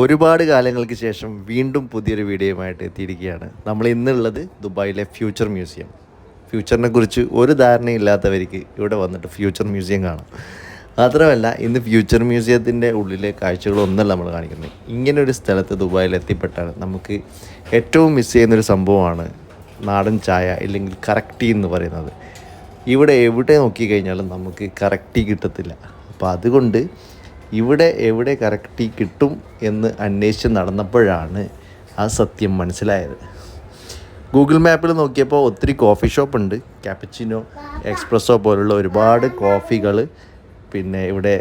ഒരുപാട് കാലങ്ങൾക്ക് ശേഷം വീണ്ടും പുതിയൊരു വീഡിയോയുമായിട്ട് എത്തിയിരിക്കുകയാണ്. നമ്മൾ ഇന്നുള്ളത് ദുബായിലെ ഫ്യൂച്ചർ മ്യൂസിയം ഫ്യൂച്ചറിനെ കുറിച്ച് ഒരു ധാരണയില്ലാത്തവർക്ക് ഇവിടെ വന്നിട്ട് ഫ്യൂച്ചർ മ്യൂസിയം കാണാം. മാത്രമല്ല ഇന്ന് ഫ്യൂച്ചർ മ്യൂസിയത്തിന്റെ ഉള്ളിലെ കാഴ്ചകളൊന്നല്ല നമ്മൾ കാണിക്കുന്നത്. ഇങ്ങനൊരു സ്ഥലത്ത് ദുബായിൽ എത്തിപ്പെട്ടാണ് നമുക്ക് ഏറ്റവും മിസ് ചെയ്യുന്നൊരു സംഭവമാണ് നാടൻ ചായ ഇല്ലെങ്കിൽ കറക്റ്റി എന്ന് പറയുന്നത്. ഇവിടെ എവിടെ നോക്കിക്കഴിഞ്ഞാലും നമുക്ക് കറക്റ്റി കിട്ടത്തില്ല. അപ്പോൾ അതുകൊണ്ട് ഇവിടെ എവിടെ കറക്റ്റി കിട്ടും എന്ന് അന്വേഷിച്ച് നടന്നപ്പോഴാണ് ആ സത്യം മനസ്സിലായത്. ഗൂഗിൾ മാപ്പിൽ നോക്കിയപ്പോൾ ഒത്തിരി കോഫി ഷോപ്പ് ഉണ്ട്. ക്യാപ്പച്ചിനോ എക്സ്പ്രസ്സോ പോലുള്ള ഒരുപാട് കോഫികൾ പിന്നെ ഇവിടെ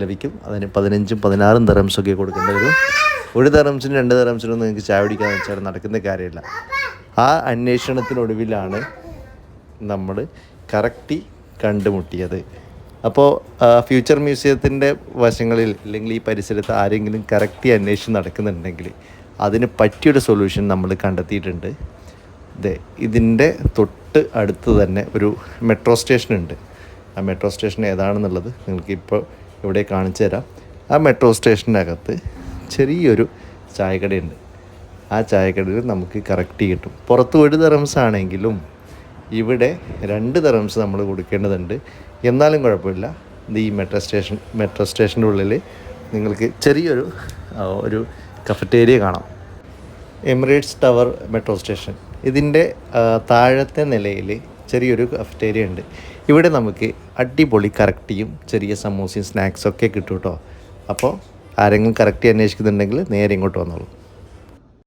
ലഭിക്കും. അതിന് പതിനഞ്ചും പതിനാറും തെറംസൊക്കെ കൊടുക്കേണ്ടി വരും. ഒരു തെറംസിനും രണ്ട് തെറംസിനും നിങ്ങൾക്ക് ചായ പിടിക്കാന്ന് വെച്ചാൽ നടക്കുന്ന കാര്യമില്ല. ആ അന്വേഷണത്തിനൊടുവിലാണ് നമ്മൾ കറക്റ്റി കണ്ടുമുട്ടിയത്. അപ്പോൾ ഫ്യൂച്ചർ മ്യൂസിയത്തിന്റെ വശങ്ങളിൽ അല്ലെങ്കിൽ ഈ പരിസരത്ത് ആരെങ്കിലും കറക്റ്റ് അന്വേഷിച്ച് നടക്കുന്നുണ്ടെങ്കിൽ അതിന് പറ്റിയൊരു സൊല്യൂഷൻ നമ്മൾ കണ്ടെത്തിയിട്ടുണ്ട്. ദേ ഇതിന്റെ തൊട്ട് അടുത്ത് തന്നെ ഒരു മെട്രോ സ്റ്റേഷൻ ഉണ്ട്. ആ മെട്രോ സ്റ്റേഷൻ ഏതാണെന്നുള്ളത് നിങ്ങൾക്ക് ഇപ്പോൾ ഇവിടെ കാണിച്ചു തരാം. ആ മെട്രോ സ്റ്റേഷനകത്ത് ചെറിയൊരു ചായക്കടയുണ്ട്. ആ ചായക്കടയിൽ നമുക്ക് കറക്റ്റ് കിട്ടും. പുറത്ത് ഒരു തെറംസ് ആണെങ്കിലും ഇവിടെ രണ്ട് തെറംസ് നമ്മൾ കൊടുക്കേണ്ടതുണ്ട്. എന്നാലും കുഴപ്പമില്ല. ഇത് ഈ മെട്രോ സ്റ്റേഷൻ മെട്രോ സ്റ്റേഷന്റെ ഉള്ളിൽ നിങ്ങൾക്ക് ചെറിയൊരു ഒരു കഫറ്റേരിയ കാണാം. എമിറേറ്റ്സ് ടവർ മെട്രോ സ്റ്റേഷൻ ഇതിന്റെ താഴത്തെ നിലയിൽ ചെറിയൊരു കഫറ്റേരിയ ഉണ്ട്. ഇവിടെ നമുക്ക് അടിപൊളി കറക്റ്റിയും ചെറിയ സമൂസയും സ്നാക്സൊക്കെ കിട്ടും കേട്ടോ അപ്പോൾ ആരെങ്കിലും കറക്റ്റ് അന്വേഷിക്കുന്നുണ്ടെങ്കിൽ നേരെ ഇങ്ങോട്ട് വന്നോളൂ.